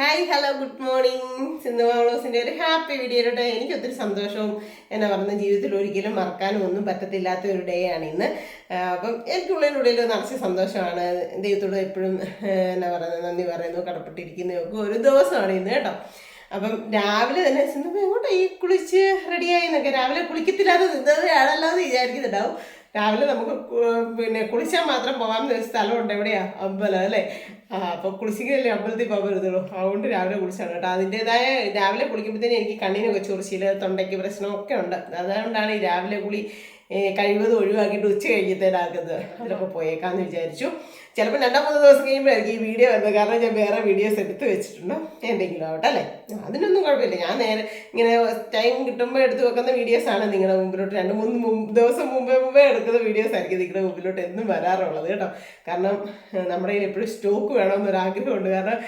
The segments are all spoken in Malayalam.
Hi hello good morning Sindhu മാളോസിന്റെ ഒരു ഹാപ്പി വീഡിയോ കേട്ടോ എനിക്ക് ഒത്തിരി സന്തോഷവും എന്നാ പറഞ്ഞ ജീവിതത്തിൽ ഒരിക്കലും മറക്കാനും ഒന്നും പറ്റത്തില്ലാത്ത ഒരു ഡേ ആണ് ഇന്ന്. അപ്പം എനിക്കുള്ളിലുള്ളിൽ നിറച്ച സന്തോഷമാണ്. ദൈവത്തോട് എപ്പോഴും എന്നാ പറയുന്നത് നന്ദി പറയുന്നു കടപ്പെട്ടിരിക്കുന്നതൊക്കെ ഒരു ദിവസമാണ് ഇന്ന് കേട്ടോ. അപ്പം രാവിലെ തന്നെ സിന്ധു എങ്ങോട്ടാ ഈ കുളിച്ച് റെഡിയായി എന്നൊക്കെ? രാവിലെ കുളിക്കത്തില്ലാതെ നിന്നത് എന്ന് വിചാരിക്കുന്നുണ്ടാവും. രാവിലെ നമുക്ക് പിന്നെ കുളിച്ചാൽ മാത്രം പോകാവുന്ന ഒരു സ്ഥലമുണ്ട് എവിടെയാ? അമ്പലം അല്ലേ? ആ അപ്പോൾ കുളിച്ചില്ലേ അമ്പലത്തിൽ പോകാൻ പറ്റത്തുള്ളൂ. അതുകൊണ്ട് രാവിലെ കുളിച്ചാണ് കേട്ടോ. അതിന്റെതായ രാവിലെ കുളിക്കുമ്പോഴത്തേനും എനിക്ക് കണ്ണിനൊക്കെ ചൊറിച്ചിൽ തൊണ്ടയ്ക്ക് പ്രശ്നമൊക്കെ ഉണ്ട്. അതുകൊണ്ടാണ് ഈ രാവിലെ കുളി കഴിവതും ഒഴിവാക്കിയിട്ട് ഉച്ച കഴിഞ്ഞത്തേനാക്കുന്നത് അതിലൊക്കെ പോയേക്കാന്ന് വിചാരിച്ചു. ചിലപ്പോൾ രണ്ടോ മൂന്നോ ദിവസം കഴിയുമ്പോഴായിരിക്കും ഈ വീഡിയോ വരുന്നത്. കാരണം ഞാൻ വേറെ വീഡിയോസ് എടുത്ത് വെച്ചിട്ടുണ്ട്. എന്തെങ്കിലും ആവട്ടെ അല്ലേ? അതിനൊന്നും കുഴപ്പമില്ല. ഞാൻ നേരെ ഇങ്ങനെ ടൈം കിട്ടുമ്പോൾ എടുത്ത് വെക്കുന്ന വീഡിയോസാണ് നിങ്ങളുടെ മുമ്പിലോട്ട്. രണ്ട് മൂന്ന് ദിവസം മുമ്പേ മുമ്പേ എടുക്കുന്ന വീഡിയോസ് ആയിരിക്കും നിങ്ങളുടെ മുമ്പിലോട്ട് എന്നും വരാറുള്ളത് കേട്ടോ. കാരണം നമ്മുടെ കയ്യിൽ എപ്പോഴും സ്റ്റോക്ക് വേണമെന്നൊരു ആഗ്രഹമുണ്ട്. കാരണം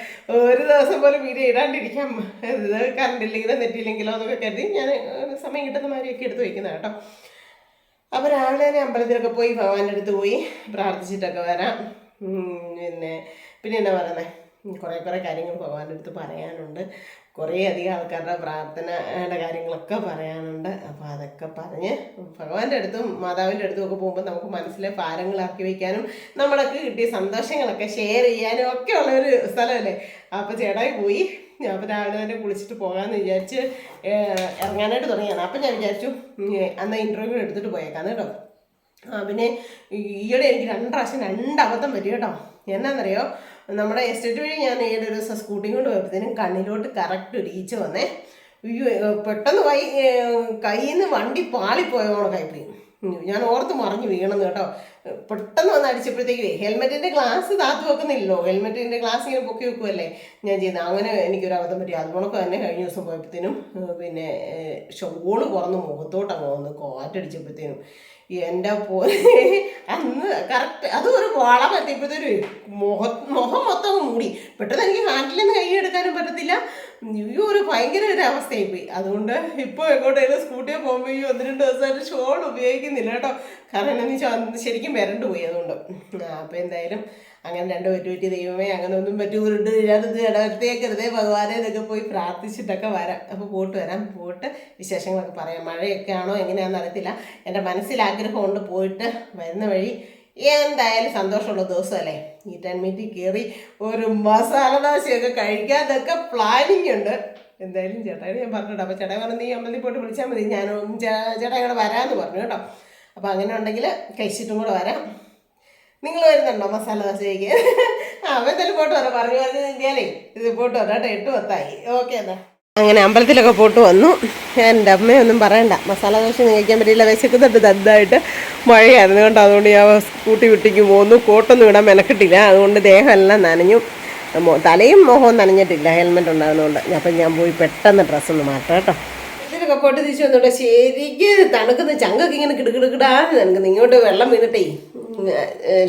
ഒരു ദിവസം പോലും വീഡിയോ ഇടാണ്ടിരിക്കാൻ ഇത് കറണ്ട് ഇല്ലെങ്കിലോ നെറ്റില്ലെങ്കിലോ എന്നൊക്കെ കരുതി ഞാൻ സമയം കിട്ടുന്ന മാതിരിയൊക്കെ എടുത്ത് വയ്ക്കുന്നത് കേട്ടോ. അപ്പോൾ രാവിലെ തന്നെ അമ്പലത്തിലൊക്കെ പോയി ഭഗവാന്റെ അടുത്ത് പോയി പ്രാർത്ഥിച്ചിട്ടൊക്കെ വരാം. പിന്നെ പിന്നെ എന്നാ പറയുന്നത് കുറേ കുറേ കാര്യങ്ങൾ ഭഗവാന്റെ അടുത്ത് പറയാനുണ്ട്. കുറേ അധികം ആൾക്കാരുടെ പ്രാർത്ഥനയുടെ കാര്യങ്ങളൊക്കെ പറയാനുണ്ട്. അപ്പോൾ അതൊക്കെ പറഞ്ഞ് ഭഗവാന്റെ അടുത്തും മാതാവിന്റെ അടുത്തും ഒക്കെ പോകുമ്പോൾ നമുക്ക് മനസ്സിലെ ഭാരങ്ങൾ ആക്കി വയ്ക്കാനും നമ്മളൊക്കെ കിട്ടിയ സന്തോഷങ്ങളൊക്കെ ഷെയർ ചെയ്യാനും ഒക്കെ ഉള്ള ഒരു സ്ഥലമല്ലേ അപ്പോൾ ചേട്ടായി പോയി. അപ്പോൾ രാവിലെ തന്നെ കുളിച്ചിട്ട് പോകാമെന്ന് വിചാരിച്ച് ഇറങ്ങാനായിട്ട് തുടങ്ങിയാണ് അപ്പം ഞാൻ വിചാരിച്ചു അന്ന് ഇന്റർവ്യൂ എടുത്തിട്ട് പോയേക്കാന്ന് കേട്ടോ. ആ പിന്നെ ഈയിടെ എനിക്ക് രണ്ട് പ്രാവശ്യം രണ്ട് അബദ്ധം വരും കേട്ടോ. എന്നാന്നറിയോ? നമ്മുടെ എസ്റ്റേറ്റ് വഴി ഞാൻ ഈയിടെ ഒരു ദിവസം സ്കൂട്ടി കൊണ്ട് പോയപ്പോഴത്തേനും കണ്ണിലോട്ട് കറക്റ്റ് ഒരു ഈച്ച വന്നേ. അയ്യോ പെട്ടെന്ന് വൈ കയ്യിൽ നിന്ന് വണ്ടി പാളിപ്പോയോണോ കൈപ്പിടി. ഞാൻ ഓർത്ത് മറിഞ്ഞു വീണെന്ന് കേട്ടോ. പെട്ടെന്ന് വന്ന് അടിച്ചപ്പോഴത്തേക്ക് ഹെൽമെറ്റിന്റെ ഗ്ലാസ് താത്തു വെക്കുന്നില്ലല്ലോ. ഹെൽമെറ്റിന്റെ ഗ്ലാസ് ഇങ്ങനെ പൊക്കി വെക്കുമല്ലേ ഞാൻ ചെയ്യുന്നത് അങ്ങനെ എനിക്കൊരു അബദ്ധം പറ്റി. അതുകൊണ്ടൊക്കെ തന്നെ കഴിഞ്ഞ ദിവസം പോയപ്പോഴത്തേനും പിന്നെ ഷോൾ കുറന്ന് മുഖത്തോട്ട് വന്ന് കാറ്റടിച്ചപ്പോഴത്തേനും എന്റെ പോലെ അന്ന് കറക്റ്റ് അത് ഒരു വള പറ്റിയപ്പോഴത്തേഒരു മുഖ മുഖം മൊത്തം മൂടി. പെട്ടെന്ന് എനിക്ക് ഹാൻഡിൽ നിന്ന് കൈ എടുക്കാനും പറ്റത്തില്ല. അയ്യോ ഒരു ഭയങ്കര ഒരു അവസ്ഥയായി പോയി. അതുകൊണ്ട് ഇപ്പോൾ എങ്ങോട്ടേലും സ്കൂട്ടിയോ പോകുമ്പോൾ ഈ ഒന്ന് രണ്ട് ദിവസമായിട്ട് ഷോൾ ഉപയോഗിക്കുന്നില്ല കേട്ടോ. കാരണം എന്താണെന്ന് വെച്ചാൽ ശരിക്കും വരണ്ട് പോയി അതുകൊണ്ട്. അപ്പോൾ എന്തായാലും അങ്ങനെ രണ്ട് പറ്റു പറ്റി ദൈവമേ അങ്ങനെ ഒന്നും പറ്റൂരുണ്ട് ഞാനത് ഇടവരത്തേക്കരുതേ ഭഗവാനെ എന്നൊക്കെ പോയി പ്രാർത്ഥിച്ചിട്ടൊക്കെ വരാം. അപ്പോൾ പോട്ട് വരാം. പോയിട്ട് വിശേഷങ്ങളൊക്കെ പറയാം. മഴയൊക്കെ ആണോ എങ്ങനെയാണെന്ന് അറിയത്തില്ല. എന്റെ മനസ്സിൽ ആഗ്രഹമുണ്ട് പോയിട്ട് വരുന്ന വഴി എന്തായാലും സന്തോഷമുള്ള ദിവസമല്ലേ? ഈ ടെൻ മിനിറ്റിൽ കയറി ഒരു മസാല ദോശയൊക്കെ കഴിക്കാതൊക്കെ പ്ലാനിങ് ഉണ്ട്. എന്തായാലും ചേട്ടായി ഞാൻ പറഞ്ഞിട്ടോ അപ്പോൾ ചേട്ടായി പറഞ്ഞു നീ അമ്പലത്തിൽ പോയിട്ട് വിളിച്ചാൽ മതി. ഞാൻ ചേട്ടായി ഇങ്ങോട്ട് വരാമെന്ന് പറഞ്ഞു കേട്ടോ. അപ്പോൾ അങ്ങനെ ഉണ്ടെങ്കിൽ കഴിച്ചിട്ടും കൂടെ വരാം. നിങ്ങൾ വരുന്നുണ്ടോ മസാല ദോശയ്ക്ക്? അവൻ എന്തായാലും പോട്ട് വരാം. പറഞ്ഞു പറഞ്ഞു കഴിഞ്ഞാലേ ഇത് പോട്ട് വരാം കേട്ടോ എട്ട് പത്തായി. ഓക്കെ എന്നാ. അങ്ങനെ അമ്പലത്തിലൊക്കെ പോട്ട് വന്നു. എന്റെ അമ്മയൊന്നും പറയണ്ട. മസാല ദോശ കഴിക്കാൻ പറ്റിയില്ല. വിശക്കുന്നുണ്ട്. ദന്തായിട്ട് മഴയായിരുന്നു. കൊണ്ട് അതുകൊണ്ട് ഞാൻ സ്കൂട്ടി വിട്ടിക്ക് പോന്നു. കോട്ടൊന്നും ഇടാൻ മെനക്കിട്ടില്ല. അതുകൊണ്ട് ദേഹമെല്ലാം നനഞ്ഞു. തലയും മുഖവും നനഞ്ഞിട്ടില്ല. ഹെൽമെറ്റ് ഉണ്ടാകുന്നതുകൊണ്ട് അപ്പം ഞാൻ പോയി പെട്ടെന്ന് ഡ്രസ്സൊന്ന് മാറ്റാം കേട്ടോ. ഇതിലൊക്കെ പോട്ട് തിരിച്ചു വന്നോട്ടെ ശരിക്ക് തണുക്കുന്ന ചങ്കൊക്കെ ഇങ്ങനെ കിടുകിടുകിടാ എനിക്ക് വെള്ളം വീണിട്ടേ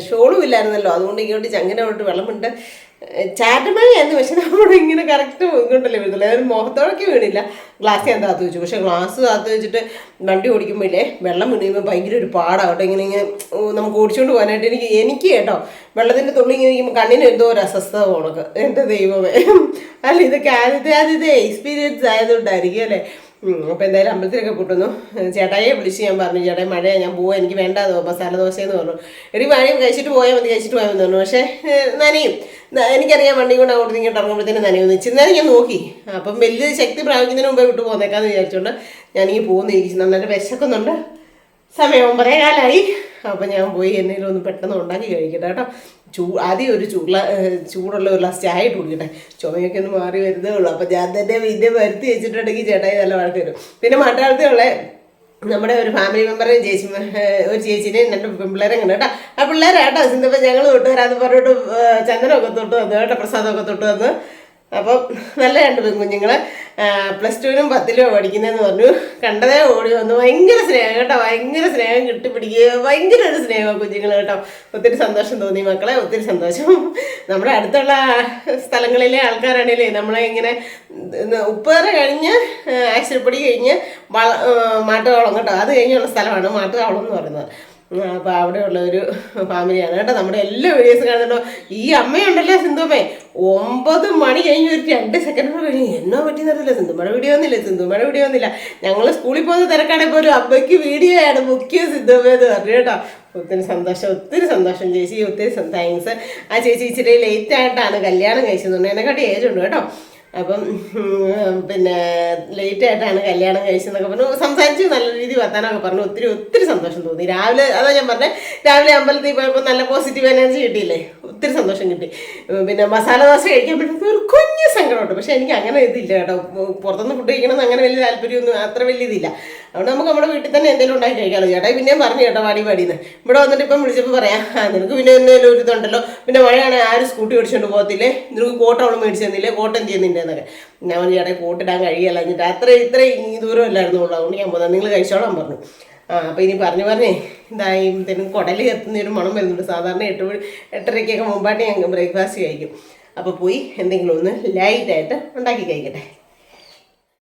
ഷോളും ഇല്ലായിരുന്നല്ലോ. അതുകൊണ്ട് ഇങ്ങോട്ട് ചങ്ങിനോട്ട് വെള്ളം വീണിട്ട് ചാറ്റമഴയായിരുന്നു പക്ഷെ നമ്മുടെ ഇങ്ങനെ കറക്റ്റ് ഇങ്ങോട്ടല്ലേ വീഴുന്നില്ല അതായത് മുഖത്തോടൊക്കെ വീണില്ല. ഗ്ലാസ് ഞാൻ താത്ത് വെച്ചു. പക്ഷെ ഗ്ലാസ് താത്ത് വെച്ചിട്ട് വണ്ടി ഓടിക്കുമ്പോഴേ വെള്ളം വീണിയുമ്പോൾ ഭയങ്കര ഒരു പാടാവട്ടെ ഇങ്ങനെ ഇങ്ങനെ നമുക്ക് ഓടിച്ചുകൊണ്ട് പോകാനായിട്ട് എനിക്ക് എനിക്ക് കേട്ടോ വെള്ളത്തിന്റെ തുള്ളി ഇങ്ങനെ ഇരിക്കുമ്പോൾ കണ്ണിന് എന്തോ ഒരു അസ്വസ്ഥത പോണക്ക് എന്റെ ദൈവമേ. അല്ല ഇതൊക്കെ ആദ്യത്തെ ആദ്യത്തെ എക്സ്പീരിയൻസ് ആയതുകൊണ്ടായിരിക്കും അല്ലേ? അപ്പോൾ എന്തായാലും അമ്പലത്തിലൊക്കെ കൂട്ടുന്നു. ചേട്ടായിയെ വിളിച്ച് ഞാൻ പറഞ്ഞു ചേട്ടായി മഴയാണ് ഞാൻ പോവാം എനിക്ക് വേണ്ട അപ്പോൾ ദോശ എന്ന് പറഞ്ഞു. എടി മഴയും കഴിച്ചിട്ട് പോയാൽ മതി കഴിച്ചിട്ട് പോയാൽ മതി പറഞ്ഞു. പക്ഷേ നനയും. എനിക്കറിയാം വണ്ടി കൊണ്ട് അങ്ങോട്ട് ഇങ്ങോട്ട് ഇറങ്ങുമ്പോഴത്തേനും നനയുന്നു ഇച്ചിരി നേരം ഞാൻ നോക്കി. അപ്പം വലിയ ശക്തി പ്രാപിക്കുന്നതിന് മുമ്പേ വിട്ടു പോന്നേക്കാന്ന് വിചാരിച്ചുകൊണ്ട് ഞാനിങ്ങനെ പോകുന്നിരിക്കും നന്നായിട്ട് വിശക്കുന്നുണ്ട്. സമയം ഒമ്പതേ കാലായി. അപ്പം ഞാൻ പോയി എന്നെങ്കിലും ഒന്ന് പെട്ടെന്ന് ഉണ്ടാക്കി കഴിക്കട്ടെ കേട്ടോ. ചൂ ആദ്യം ഒരു ചൂടുള്ള ചൂടുള്ള ഒരു ഗ്ലാസ് ആയിട്ട് ഇട്ട് കുടിക്കട്ടെ. ചുമയൊക്കെ ഒന്ന് മാറി വരുന്നേ ഉള്ളൂ. അപ്പം ഞാൻ തന്നെ പിന്നെ വരുത്തി വെച്ചിട്ടുണ്ടെങ്കിൽ ചേട്ടായി നല്ല വഴക്ക് വരും പിന്നെ മറ്റാളത്തുള്ള നമ്മുടെ ഒരു ഫാമിലി മെമ്പറെ ചേച്ചി ഒരു ചേച്ചിനെയും രണ്ട് പിള്ളേരെ കണ്ടു കേട്ടോ. ആ പിള്ളേരെ കേട്ടോ. സിന്തപ്പം ഞങ്ങൾ തൊട്ട് വരാമെന്ന് പറഞ്ഞിട്ട് ചന്ദനമൊക്കെ തൊട്ട് വന്നു കേട്ടോ പ്രസാദമൊക്കെ തൊട്ട് വന്ന്. അപ്പം നല്ല രണ്ട് പെൺകുഞ്ഞുങ്ങൾ പ്ലസ് ടുവിനും പത്തിലും പഠിക്കുന്നതെന്ന് പറഞ്ഞു. കണ്ടതേ ഓടി വന്നു. ഭയങ്കര സ്നേഹം കേട്ടോ. ഭയങ്കര സ്നേഹം കിട്ടിപ്പിടിക്കുക ഭയങ്കര ഒരു സ്നേഹമാണ് കുഞ്ഞുങ്ങൾ കേട്ടോ. ഒത്തിരി സന്തോഷം തോന്നി മക്കളെ. ഒത്തിരി സന്തോഷം. നമ്മുടെ അടുത്തുള്ള സ്ഥലങ്ങളിലെ ആൾക്കാരാണെങ്കിലേ നമ്മളെ ഇങ്ങനെ ഉപ്പേറ കഴിഞ്ഞ് ആശുപത്രി കഴിഞ്ഞ് വള മാട്ടുകാവളം കേട്ടോ. അത് കഴിഞ്ഞുള്ള സ്ഥലമാണ് മാട്ടുകാവളം എന്ന് പറയുന്നത്. അപ്പോൾ അവിടെയുള്ള ഒരു ഫാമിലിയാണ്. കേട്ടോ നമ്മുടെ എല്ലാ വീഡിയോസും കാണുന്നുണ്ടോ? ഈ അമ്മയുണ്ടല്ലേ സിന്ധുമ്മേ? ഒമ്പത് മണി കഴിഞ്ഞ് ഒരു രണ്ട് സെക്കൻഡ് കഴിഞ്ഞ് എന്നോ പറ്റി നടത്തില്ല സിന്ധുമ്മയുടെ വീഡിയോ ഒന്നുമില്ല സിന്ധുമ്മയുടെ വീഡിയോ ഒന്നുമില്ല ഞങ്ങൾ സ്കൂളിൽ പോകുന്ന തിരക്കാണെങ്കിൽ ഒരു അമ്മയ്ക്ക് വീഡിയോ ആണ് മുഖ്യ സിന്ധുമ്മ എന്ന് പറഞ്ഞു കേട്ടോ. ഒത്തിരി സന്തോഷം ഒത്തിരി സന്തോഷം ചേച്ചി ഒത്തിരി താങ്ക്സ് ആ ചേച്ചി ഇച്ചിരി ലേറ്റ് ആയിട്ടാണ് കല്യാണം കഴിച്ചതുകൊണ്ട് എന്നെക്കാട്ടി ഏജ് ഉണ്ട് കേട്ടോ. അപ്പം പിന്നെ ലേറ്റ് ആയിട്ടാണ് കല്യാണം കഴിച്ചതെന്നൊക്കെ പറഞ്ഞു. സംസാരിച്ച് നല്ല രീതി വർത്താനമൊക്കെ പറഞ്ഞു. ഒത്തിരി ഒത്തിരി സന്തോഷം തോന്നി. രാവിലെ അതാ ഞാൻ പറഞ്ഞത് രാവിലെ അമ്പലത്തിൽ പോയപ്പോൾ നല്ല പോസിറ്റീവ് എനർജി കിട്ടിയില്ലേ? ഒത്തിരി സന്തോഷം കിട്ടി. പിന്നെ മസാല ദോശ കഴിക്കാൻ പറ്റുന്ന ഒരു കുഞ്ഞു സങ്കടമുണ്ട്. പക്ഷെ എനിക്ക് അങ്ങനെ ഇതില്ല കേട്ടോ. പുറത്തുനിന്ന് ഫുഡ് കഴിക്കണമെന്ന് അങ്ങനെ വലിയ താല്പര്യമൊന്നും അത്ര വലിയ ഇതില്ല. അതുകൊണ്ട് നമുക്ക് നമ്മുടെ വീട്ടിൽ തന്നെ എന്തെങ്കിലും ഉണ്ടാക്കി കഴിക്കാമല്ലോ ചേട്ടാ പിന്നെയും പറഞ്ഞു കേട്ടോ വാടി വാടിന്ന്. ഇവിടെ വന്നിട്ട് ഇപ്പം വിളിച്ചപ്പോൾ പറയാം ആ നിനക്ക് പിന്നെ എന്തെങ്കിലും ഒരു ഇതുണ്ടല്ലോ. പിന്നെ മഴയാണെങ്കിൽ ആരും സ്കൂട്ടി ഓടിച്ചുകൊണ്ട് പോകത്തില്ലേ? നിനക്ക് കോട്ട അവൾ മേടിച്ചു തന്നില്ലേ? കോട്ടം ചെയ്യുന്നില്ല? എന്നൊക്കെ. ഞാൻ പറഞ്ഞു ചേട്ടാ കൂട്ടിടാൻ കഴിയല്ല എന്നിട്ട് അത്ര ഇത്ര ദൂരം അല്ലായിരുന്നു അതുകൊണ്ട് ഞാൻ പോകുന്നത് നിങ്ങൾ കഴിച്ചോളാൻ പറഞ്ഞു. ആ അപ്പോൾ ഇനി പറഞ്ഞു പറഞ്ഞേ ഇതായി ഇതിന് കുടൽ എത്തുന്ന ഒരു മണം വരുന്നുണ്ട്. സാധാരണ എട്ട് എട്ടരയ്ക്കൊക്കെ മുമ്പായിട്ട് ഞങ്ങൾ ബ്രേക്ക്ഫാസ്റ്റ് കഴിക്കും. അപ്പോൾ പോയി എന്തെങ്കിലും ഒന്ന് ലൈറ്റായിട്ട് ഉണ്ടാക്കി കഴിക്കട്ടെ.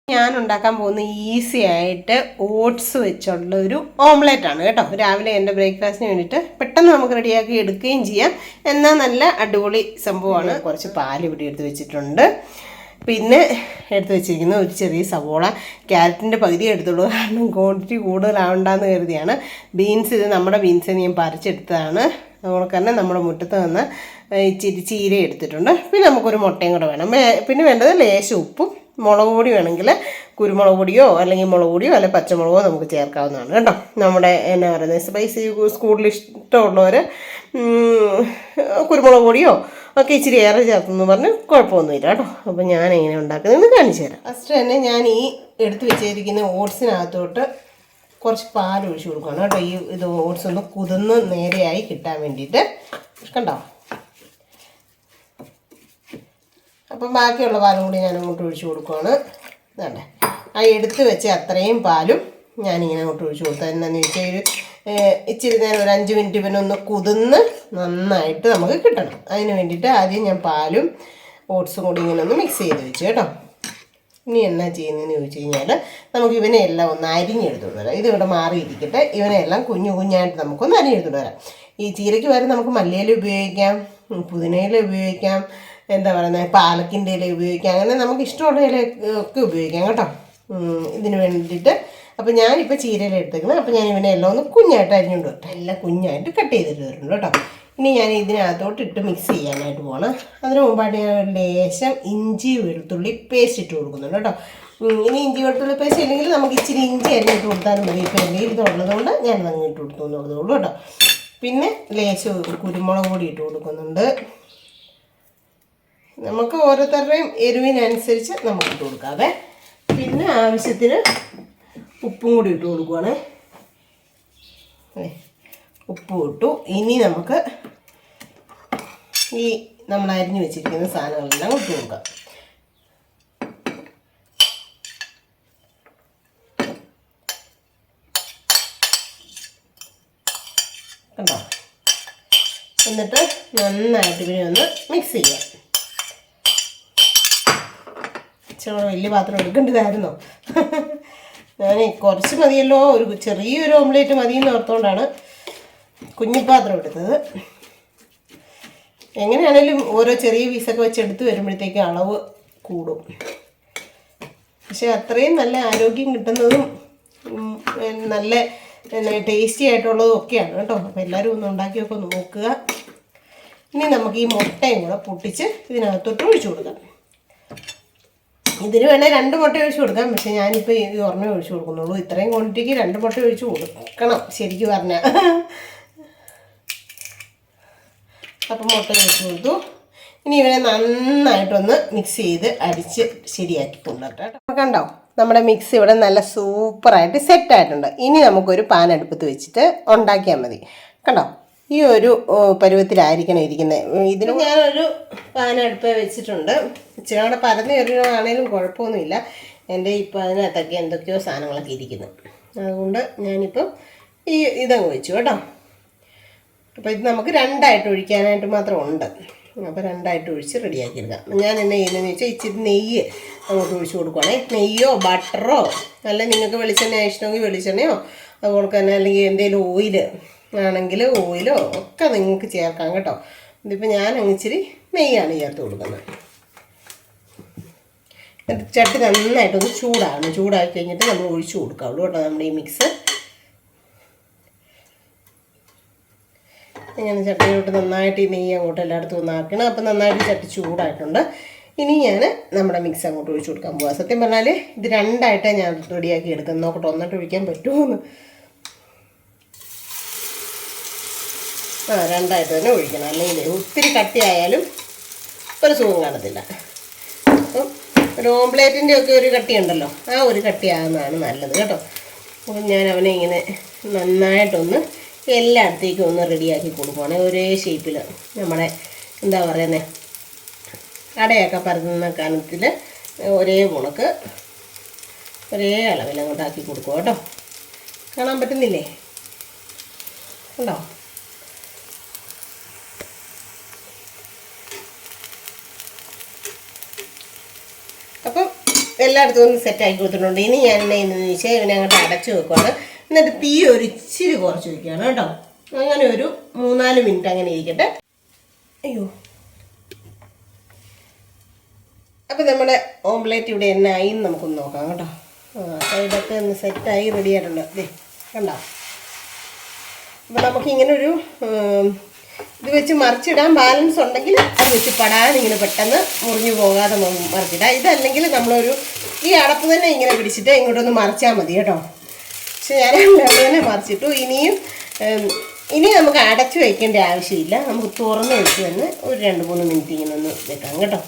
ഞാൻ ഉണ്ടാക്കാൻ പോകുന്ന ഈസി ആയിട്ട് ഓട്സ് വെച്ചുള്ള ഒരു ഓംലെറ്റ് ആണ് കേട്ടോ. രാവിലെ എന്റെ ബ്രേക്ക്ഫാസ്റ്റിന് വേണ്ടിയിട്ട് പെട്ടെന്ന് നമുക്ക് റെഡിയാക്കി എടുക്കുകയും ചെയ്യാം. എന്നാൽ നല്ല അടിപൊളി സംഭവമാണ്. കുറച്ച് പാൽ ഇവിടെ എടുത്ത് വെച്ചിട്ടുണ്ട്. പിന്നെ എടുത്തു വെച്ചിരിക്കുന്ന ഒരു ചെറിയ സവോള. ക്യാരറ്റിന്റെ പകുതി എടുത്തുള്ളൂ. കാരണം ക്വാണ്ടിറ്റി കൂടുതലാവണ്ടെന്ന് കരുതിയാണ്. ബീൻസ് ഇത് നമ്മുടെ ബീൻസ് ഞാൻ പറിച്ചെടുത്തതാണ്. അതുപോലെ തന്നെ നമ്മുടെ മുറ്റത്ത് നിന്ന് ഇച്ചിരി ചീര എടുത്തിട്ടുണ്ട്. പിന്നെ നമുക്കൊരു മുട്ടയും കൂടെ വേണം. പിന്നെ വേണ്ടത് ലേശം ഉപ്പും മുളക് പൊടി വേണമെങ്കിൽ കുരുമുളക് പൊടിയോ അല്ലെങ്കിൽ മുളക് പൊടിയോ അല്ലെങ്കിൽ പച്ചമുളകോ നമുക്ക് ചേർക്കാവുന്നതാണ് കേട്ടോ. നമ്മുടെ എന്നാ പറയുന്നത് സ്പൈസി സ്കൂളിൽ ഇഷ്ടമുള്ളവർ കുരുമുളക് പൊടിയോ ഒക്കെ ഇച്ചിരി ഏറെ ചേർത്തെന്ന് പറഞ്ഞ് കുഴപ്പമൊന്നുമില്ല കേട്ടോ. അപ്പോൾ ഞാൻ എങ്ങനെ ഉണ്ടാക്കുന്നതെന്ന് കാണിച്ചു തരാം. ഫസ്റ്റ് തന്നെ ഞാൻ ഈ എടുത്ത് വെച്ചിരിക്കുന്ന ഓട്സിനകത്തോട്ട് കുറച്ച് പാൽ ഒഴിച്ചു കൊടുക്കണം കേട്ടോ. ഈ ഇത് ഓട്സ് ഒന്ന് കുതിർന്ന് നേരെയായി കിട്ടാൻ വേണ്ടിയിട്ട്. കണ്ടോ? അപ്പം ബാക്കിയുള്ള പാലും കൂടി ഞാൻ അങ്ങോട്ട് ഒഴിച്ചു കൊടുക്കുവാണ് വേണ്ടേ ആ എടുത്ത് വെച്ച അത്രയും പാലും ഞാനിങ്ങനെ അങ്ങോട്ട് ഒഴിച്ചു കൊടുത്തത്. എന്താണെന്ന് വെച്ചാൽ ഇച്ചിരി നേരം ഒരു അഞ്ച് മിനിറ്റ് പിന്നെ ഒന്ന് കുതിർന്ന് നന്നായിട്ട് നമുക്ക് കിട്ടണം. അതിന് വേണ്ടിയിട്ട് ആദ്യം ഞാൻ പാലും ഓട്സും കൂടി ഇങ്ങനെ ഒന്ന് മിക്സ് ചെയ്ത് വെച്ച് കേട്ടോ. ഇനി എന്നാ ചെയ്യുന്നതെന്ന് ചോദിച്ചു കഴിഞ്ഞാൽ നമുക്ക് ഇവനെ എല്ലാം ഒന്ന് അരിഞ്ഞെടുത്തു വരാം. ഇതിവിടെ മാറിയിരിക്കട്ടെ. ഇവനെ എല്ലാം കുഞ്ഞു കുഞ്ഞായിട്ട് നമുക്കൊന്ന് അരിഞ്ഞെടുത്തു വരാം. ഈ ചീരയ്ക്ക് വരെ നമുക്ക് മല്ലിയില ഉപയോഗിക്കാം പുതിനയില ഉപയോഗിക്കാം എന്താ പറയുന്നത് പാലക്കിന്റെ ഇല ഉപയോഗിക്കാം അങ്ങനെ നമുക്ക് ഇഷ്ടമുള്ള ഇല ഒക്കെ ഉപയോഗിക്കാം കേട്ടോ. ഇതിന് വേണ്ടിയിട്ട് അപ്പോൾ ഞാനിപ്പോൾ ചീരയിൽ എടുത്തേക്കുന്നത് അപ്പോൾ ഞാൻ ഇവനെ എല്ലാം ഒന്ന് കുഞ്ഞായിട്ട് അരിഞ്ഞുകൊണ്ട് വരട്ടെ. എല്ലാം കുഞ്ഞായിട്ട് കട്ട് ചെയ്തിട്ട് വരുന്നുണ്ട് കേട്ടോ. ഇനി ഞാൻ ഇതിനകത്തോട്ട് ഇട്ട് മിക്സ് ചെയ്യാനായിട്ട് പോകണം അതിന് മുമ്പായിട്ട് ഞാൻ ലേശം ഇഞ്ചി വെളുത്തുള്ളി പേസ്റ്റ് ഇട്ട് കൊടുക്കുന്നുണ്ട് കേട്ടോ. ഇനി ഇഞ്ചി വെളുത്തുള്ളി പേസ്റ്റ് ഇല്ലെങ്കിൽ നമുക്ക് ഇച്ചിരി ഇഞ്ചി അരിഞ്ഞിട്ട് കൊടുത്താലും മതി. ഇപ്പോൾ എന്റെ ഇത് ഉള്ളതുകൊണ്ട് ഞാൻ അങ്ങ് ഇട്ട് കൊടുത്തു എന്നുള്ളതേ ഉള്ളൂ കേട്ടോ. പിന്നെ ലേശം കുരുമുളക് കൂടി ഇട്ട് കൊടുക്കുന്നുണ്ട്. നമുക്ക് ഓരോരുത്തരുടെയും എരിവിനനുസരിച്ച് നമുക്ക് ഇട്ട് കൊടുക്കാതെ പിന്നെ ആവശ്യത്തിന് ഉപ്പും കൂടി ഇട്ട് കൊടുക്കുവാണ്. ഉപ്പ് ഇട്ടു. ഇനി നമുക്ക് ഈ നമ്മൾ അരിഞ്ഞു വെച്ചിരിക്കുന്ന സാധനങ്ങളെല്ലാം ഇട്ട് കൊടുക്കാം. കണ്ടോ? എന്നിട്ട് നന്നായിട്ട് ഇതിനെ ഒന്ന് മിക്സ് ചെയ്യാം. ഇച്ചിരി വലിയ പാത്രം എടുക്കേണ്ടതായിരുന്നോ? ഞാൻ കുറച്ച് മതിയല്ലോ. ഒരു ചെറിയൊരു ഓംലേറ്റ് മതി എന്ന് ഓർത്തുകൊണ്ടാണ് കുഞ്ഞിപ്പാത്രം എടുത്തത്. എങ്ങനെയാണേലും ഓരോ ചെറിയ പീസൊക്കെ വെച്ച് എടുത്ത് വരുമ്പോഴത്തേക്ക് അളവ് കൂടും. പക്ഷെ അത്രയും നല്ല ആരോഗ്യം കിട്ടുന്നതും നല്ല ടേസ്റ്റി ആയിട്ടുള്ളതും ഒക്കെയാണ് കേട്ടോ. അപ്പോൾ എല്ലാവരും ഒന്ന് ഉണ്ടാക്കിയൊക്കെ നോക്കുക. ഇനി നമുക്ക് ഈ മുട്ടയും കൂടെ പൊട്ടിച്ച് ഇതിനകത്തോട്ട് ഒഴിച്ചു കൊടുക്കാം. ഇതിന് വേണേൽ രണ്ട് മുട്ട ഒഴിച്ച് കൊടുക്കാം. പക്ഷെ ഞാനിപ്പോൾ ഈ ഒരെണ്ണം ഒഴിച്ച് കൊടുക്കുന്നുള്ളൂ. ഇത്രയും ക്വാണ്ടിറ്റിക്ക് രണ്ട് മുട്ട ഒഴിച്ച് കൊടുക്കണം ശരിക്കും പറഞ്ഞാൽ അപ്പം മുട്ട ഒഴിച്ച് കൊടുത്തു. ഇനി ഇവനെ നന്നായിട്ടൊന്ന് മിക്സ് ചെയ്ത് അടിച്ച് ശരിയാക്കി കൊണ്ടുവരട്ടെ കേട്ടോ. കണ്ടോ നമ്മുടെ മിക്സ് ഇവിടെ നല്ല സൂപ്പറായിട്ട് സെറ്റായിട്ടുണ്ട് ഇനി നമുക്കൊരു പാൻ അടുപ്പത്ത് വെച്ചിട്ട് ഉണ്ടാക്കിയാൽ മതി. കണ്ടോ? ഈ ഒരു പരുവത്തിലായിരിക്കണം ഇരിക്കുന്നത് ഇതിന് ഞാനൊരു പാൻ അടുപ്പ് വെച്ചിട്ടുണ്ട്. ഇച്ചിരി കൂടെ പരന്ന് എറിയണമാണേലും കുഴപ്പമൊന്നുമില്ല. എന്റെ ഇപ്പോൾ അതിനകത്തൊക്കെ എന്തൊക്കെയോ സാധനങ്ങളൊക്കെ ഇരിക്കുന്നു. അതുകൊണ്ട് ഞാനിപ്പം ഈ ഇതങ്ങ് വെച്ചു കേട്ടോ. അപ്പോൾ ഇത് നമുക്ക് രണ്ടായിട്ട് ഒഴിക്കാനായിട്ട് മാത്രം ഉണ്ട് അപ്പോൾ രണ്ടായിട്ട് ഒഴിച്ച് റെഡിയാക്കി എടുക്കാം ഞാൻ എന്നെ ചെയ്യുന്നതെന്ന് വെച്ചാൽ ഇച്ചിരി നെയ്യ് അങ്ങോട്ട് ഒഴിച്ച് കൊടുക്കുവാണേ. നെയ്യോ ബട്ടറോ അല്ല നിങ്ങൾക്ക് വെളിച്ചെണ്ണ ഇഷ്ടമെങ്കിൽ വെളിച്ചെണ്ണയോ അതുപോലെ തന്നെ അല്ലെങ്കിൽ എന്തെങ്കിലും ഓയിൽ ആണെങ്കിൽ ഓയിലോ ഒക്കെ നിങ്ങൾക്ക് ചേർക്കാം കേട്ടോ. ഇതിപ്പോൾ ഞാൻ ഇച്ചിരി നെയ്യാണ് ചേർത്ത് കൊടുക്കുന്നത്. ചട്ടി നന്നായിട്ടൊന്ന് ചൂടാണ് ചൂടാക്കി കഴിഞ്ഞിട്ട് നമ്മൾ ഒഴിച്ചു കൊടുക്കാവുള്ളൂ കേട്ടോ നമ്മുടെ ഈ മിക്സ് ഇങ്ങനെ ചട്ടിയിലോട്ട് നന്നായിട്ട് ഈ നെയ്യ് അങ്ങോട്ട് എല്ലായിടത്തും ഒന്ന് ആക്കണം. അപ്പം നന്നായിട്ട് ചട്ടി ചൂടായിട്ടുണ്ട്. ഇനി ഞാൻ നമ്മുടെ മിക്സ് അങ്ങോട്ട് ഒഴിച്ചു കൊടുക്കാൻ പോവാം. സത്യം പറഞ്ഞാൽ ഇത് രണ്ടായിട്ടാണ് ഞാൻ റെഡിയാക്കി എടുക്കുന്നത് നോക്കട്ടെ ഒന്നിട്ട് ഒഴിക്കാൻ പറ്റുമോ എന്ന്. ആ രണ്ടായിട്ട് തന്നെ ഒഴിക്കണം. അല്ലെങ്കിൽ ഒത്തിരി കട്ടിയായാലും ഒരു സുഖം കാണത്തില്ല. അപ്പം ഒരു ഓംപ്ലേറ്റിന്റെ ഒക്കെ ഒരു കട്ടിയുണ്ടല്ലോ ആ ഒരു കട്ടിയാകുന്നതാണ് നല്ലത് കേട്ടോ. അപ്പം ഞാൻ അവനെ ഇങ്ങനെ നന്നായിട്ടൊന്ന് എല്ലായിടത്തേക്കും ഒന്ന് റെഡിയാക്കി കൊടുക്കുവാണേ. ഒരേ ഷേപ്പിൽ നമ്മുടെ എന്താ പറയുന്നത് അടയൊക്കെ പരത്തുന്ന കനത്തിൽ ഒരേ മുളക്ക് ഒരേ അളവിൽ അങ്ങോട്ടാക്കി കൊടുക്കുക കേട്ടോ. കാണാൻ പറ്റുന്നില്ലേ? ഉണ്ടോ അപ്പം എല്ലായിടത്തും ഒന്ന് സെറ്റ് ആക്കി കൊടുത്തിട്ടുണ്ട്. ഇനി ഞാൻ എന്നെ ഇന്ന് വെച്ചാൽ ഇവനെ അങ്ങോട്ട് അടച്ചു വെക്കുവാണ്. എന്നിട്ട് തീ ഒരു ഇച്ചിരി കുറച്ച് വയ്ക്കുകയാണ് കേട്ടോ. അങ്ങനെ ഒരു മൂന്നാൽ മിനിറ്റ് അങ്ങനെ ഇരിക്കട്ടെ. അയ്യോ. അപ്പം നമ്മുടെ ഓംലേറ്റ് ഇവിടെ എന്നായി എന്ന് നമുക്കൊന്ന് നോക്കാം കേട്ടോ. ആ സൈഡൊക്കെ ഒന്ന് സെറ്റായി റെഡി ആയിട്ടുണ്ട്. അതെ കണ്ടോ? അപ്പം നമുക്കിങ്ങനെ ഒരു ഉം, ഇത് വെച്ച് മറിച്ചിടാൻ ബാലൻസ് ഉണ്ടെങ്കിൽ അത് വെച്ച് പടാൻ ഇങ്ങനെ പെട്ടെന്ന് മുറിഞ്ഞു പോകാതെ മറിച്ചിടാം. ഇതല്ലെങ്കിൽ നമ്മളൊരു ഈ അടപ്പ് തന്നെ ഇങ്ങനെ പിടിച്ചിട്ട് ഇങ്ങോട്ടൊന്ന് മറിച്ചാൽ മതി കേട്ടോ. പക്ഷെ ഞാൻ അടപ്പ് തന്നെ മറിച്ചിട്ടു. ഇനിയും ഇനി നമുക്ക് അടച്ചു വയ്ക്കേണ്ട ആവശ്യമില്ല. നമുക്ക് തുറന്ന് വെച്ച് തന്നെ ഒരു രണ്ട് മൂന്ന് മിനിറ്റ് ഇങ്ങനെ ഒന്ന് വെക്കാം കേട്ടോ.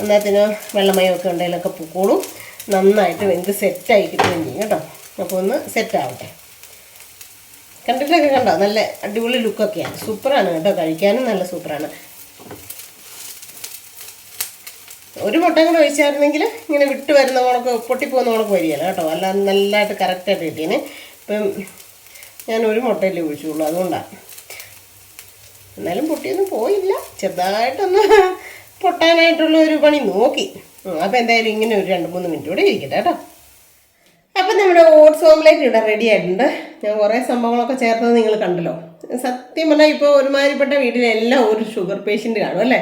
അന്നേരത്തിന് വെള്ളമയമൊക്കെ ഉണ്ടെങ്കിലൊക്കെ പൊക്കോളും. നന്നായിട്ട് വെന്ത് സെറ്റായി കിട്ടുകയും ചെയ്യും കേട്ടോ. അപ്പോൾ ഒന്ന് സെറ്റാവട്ടെ കണ്ടിട്ടൊക്കെ കണ്ടോ? നല്ല അടിപൊളി ലുക്കൊക്കെയാണ് സൂപ്പറാണ് കേട്ടോ. കഴിക്കാനും നല്ല സൂപ്പറാണ്. ഒരു മുട്ട കൂടെ ഒഴിച്ചായിരുന്നെങ്കിൽ ഇങ്ങനെ വിട്ട് വരുന്ന കണക്ക് പൊട്ടിപ്പോകുന്ന കണക്ക് വരികയല്ല കേട്ടോ. അല്ല നല്ലതായിട്ട് കറക്റ്റായിട്ട് കിട്ടിയേനെ. ഇപ്പം ഞാൻ ഒരു മുട്ടയിലേ ഒഴിച്ചുള്ളൂ. അതുകൊണ്ടാണ് എന്നാലും പൊട്ടിയൊന്നും പോയില്ല. ചെറുതായിട്ടൊന്ന് പൊട്ടാനായിട്ടുള്ള ഒരു പണി നോക്കി. അപ്പോൾ എന്തായാലും ഇങ്ങനെ ഒരു രണ്ട് മൂന്ന് മിനിറ്റ് കൂടെ ഇരിക്കട്ടെ കേട്ടോ. അപ്പം നമ്മുടെ ഓട്സ് ഓംലേറ്റ് ഇവിടെ റെഡി ആയിട്ടുണ്ട്. ഞാൻ കുറേ സംഭവങ്ങളൊക്കെ ചേർത്തത് നിങ്ങൾ കണ്ടല്ലോ. സത്യം പറഞ്ഞാൽ ഇപ്പോൾ ഒരുമാതിരിപ്പെട്ട വീട്ടിലെല്ലാം ഒരു ഷുഗർ പേഷ്യന്റ് കാണും അല്ലേ?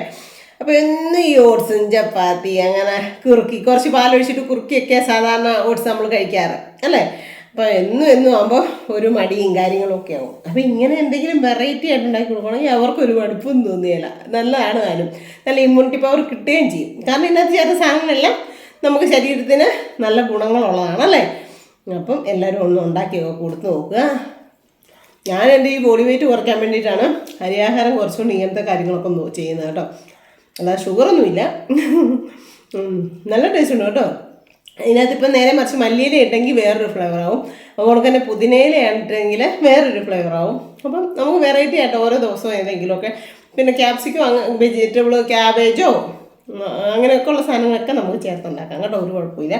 അപ്പോൾ എന്നും ഈ ഓട്സും ചപ്പാത്തി അങ്ങനെ കുറുക്കി കുറച്ച് പാലൊഴിച്ചിട്ട് കുറുക്കിയൊക്കെ സാധാരണ ഓട്സ് നമ്മൾ കഴിക്കാറ് അല്ലേ? അപ്പോൾ എന്നും എന്നും ആകുമ്പോൾ ഒരു മടിയും കാര്യങ്ങളൊക്കെ ആവും. അപ്പോൾ ഇങ്ങനെ എന്തെങ്കിലും വെറൈറ്റി ആയിട്ട് ഉണ്ടാക്കി കൊടുക്കണമെങ്കിൽ അവർക്കൊരു മടുപ്പും തോന്നിയില്ല നല്ലതാണ് താനും നല്ല ഇമ്മ്യൂണിറ്റി പവർ കിട്ടുകയും ചെയ്യും. കാരണം ഇന്നത്തെ ചേർത്ത സാധനങ്ങളെല്ലാം നമുക്ക് ശരീരത്തിന് നല്ല ഗുണങ്ങളുള്ളതാണല്ലേ അപ്പം എല്ലാവരും ഒന്ന് ഉണ്ടാക്കിയൊക്കെ കൊടുത്ത് നോക്കുക. ഞാൻ എന്റെ ഈ ബോഡി വെയിറ്റ് കുറയ്ക്കാൻ വേണ്ടിയിട്ടാണ് അരിയാഹാരം കുറച്ചുകൊണ്ട് ഇങ്ങനത്തെ കാര്യങ്ങളൊക്കെ ഒന്ന് ചെയ്യുന്നത് കേട്ടോ. അല്ലാതെ ഷുഗറൊന്നുമില്ല നല്ല ടേസ്റ്റ് ഉണ്ട് കേട്ടോ. ഇതിനകത്ത് ഇപ്പം നേരെ മറിച്ച് മല്ലിയില ഇട്ടെങ്കിൽ വേറൊരു ഫ്ലേവർ ആവും. അതുപോലെ തന്നെ പുതിനയില ഇട്ടെങ്കിൽ വേറൊരു ഫ്ലേവർ ആവും. അപ്പം നമുക്ക് വെറൈറ്റി ആയിട്ട് ഓരോ ദിവസവും ഏതെങ്കിലുമൊക്കെ പിന്നെ ക്യാപ്സിക്കോ വെജിറ്റബിൾ ക്യാബേജോ അങ്ങനെയൊക്കെ ഉള്ള സാധനങ്ങളൊക്കെ നമുക്ക് ചേർത്തുണ്ടാക്കാം കേട്ടോ. ഒരു കുഴപ്പമില്ല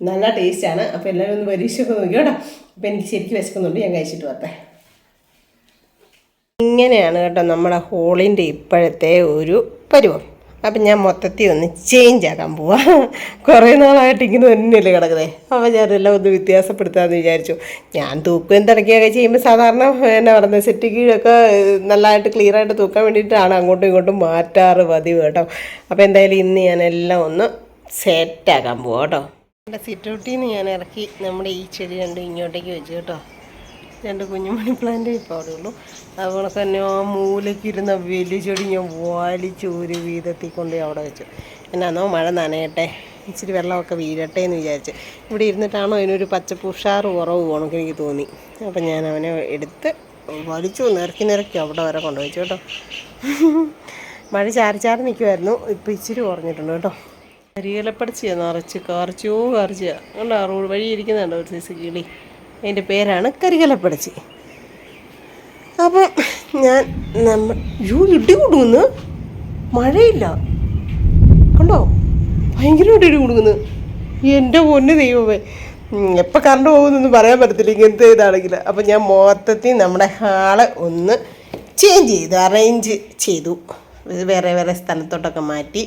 നല്ല ടേസ്റ്റാണ്. അപ്പോൾ എല്ലാവരും ഒന്ന് പരീക്ഷയൊക്കെ നോക്കിയോടാ കേട്ടോ. അപ്പോൾ എനിക്ക് ശരിക്കും വിശക്കുന്നുണ്ട്. ഞാൻ കഴിച്ചിട്ട് വരട്ടെ. ഇങ്ങനെയാണ് കേട്ടോ നമ്മുടെ ഹോളിന്റെ ഇപ്പോഴത്തെ ഒരു പരുവം. അപ്പം ഞാൻ മൊത്തത്തിൽ ഒന്ന് ചേഞ്ച് ആക്കാൻ പോവാ. കുറേ നാളായിട്ട് ഇങ്ങനെ തന്നെയല്ലേ കിടക്കുന്നത് അപ്പോൾ ഞാനെല്ലാം ഒന്ന് വ്യത്യാസപ്പെടുത്താമെന്ന് വിചാരിച്ചു. ഞാൻ തൂക്കുകയും തിടക്കുകയൊക്കെ ചെയ്യുമ്പോൾ സാധാരണ എന്നാ പറയുന്നത് സെറ്റ് കീഴൊക്കെ നല്ലതായിട്ട് ക്ലിയറായിട്ട് തൂക്കാൻ വേണ്ടിയിട്ടാണ് അങ്ങോട്ടും ഇങ്ങോട്ടും മാറ്റാറ് പതിവ് കേട്ടോ. അപ്പോൾ എന്തായാലും ഇന്ന് ഞാനെല്ലാം ഒന്ന് സെറ്റാക്കാൻ പോവാം കേട്ടോ. എന്റെ സിറ്റൗട്ടിൽ നിന്ന് ഞാൻ ഇറക്കി നമ്മുടെ ഈ ചെടി രണ്ടും ഇങ്ങോട്ടേക്ക് വെച്ചു കേട്ടോ. രണ്ട് കുഞ്ഞുമണി പ്ലാന്റ് ഇപ്പോൾ അവിടെ ഉള്ളൂ. അതുപോലെ തന്നെ ആ മൂലയ്ക്ക് ഇരുന്ന വലിയ ചെടി ഞാൻ വാലിച്ച് ഒരു വീതത്തിൽ കൊണ്ട് അവിടെ വെച്ചു. എന്നാന്നോ മഴ നനയട്ടെ. ഇച്ചിരി വെള്ളമൊക്കെ വീഴട്ടെ എന്ന് വിചാരിച്ച്. ഇവിടെ ഇരുന്നിട്ടാണോ അതിനൊരു പച്ചപ്പ് ഉഷാറ് കുറവ് പോകണമെന്ന് എനിക്ക് തോന്നി. അപ്പം ഞാൻ അവനെ എടുത്ത് വലിച്ചു നിറക്കി നിറക്കി അവിടെ വരെ കൊണ്ടുവച്ചു കേട്ടോ. മഴ ചാരി നിൽക്കുമായിരുന്നു ഇപ്പം ഇച്ചിരി കുറഞ്ഞിട്ടുണ്ട് കേട്ടോ. കരിയിലപ്പടച്ചിയാ നിറച്ച് കാർച്ചോ കാർച്ചിയ കണ്ടോ റോഡ് വഴി ഇരിക്കുന്നുണ്ടോ ഒരു സൈസ് കിളി. അതിന്റെ പേരാണ് കരികലപ്പടച്ചി അപ്പം ഞാൻ നമ്മൾ യൂ ഇടി കൊടുക്കുന്നു മഴയില്ല. കണ്ടോ ഭയങ്കരമായിട്ട് ഇടി കൊടുക്കുന്നു എന്റെ പൊന്ന് ദൈവമേ. എപ്പോൾ കറണ്ട് പോകുന്നൊന്നും പറയാൻ പറ്റത്തില്ല ഇങ്ങനത്തെ ഇതാണെങ്കിൽ അപ്പം ഞാൻ മൊത്തത്തിൽ നമ്മുടെ ഹാൾ ഒന്ന് ചേഞ്ച് ചെയ്തു അറേഞ്ച് ചെയ്തു. വേറെ വേറെ സ്ഥലത്തോട്ടൊക്കെ മാറ്റി.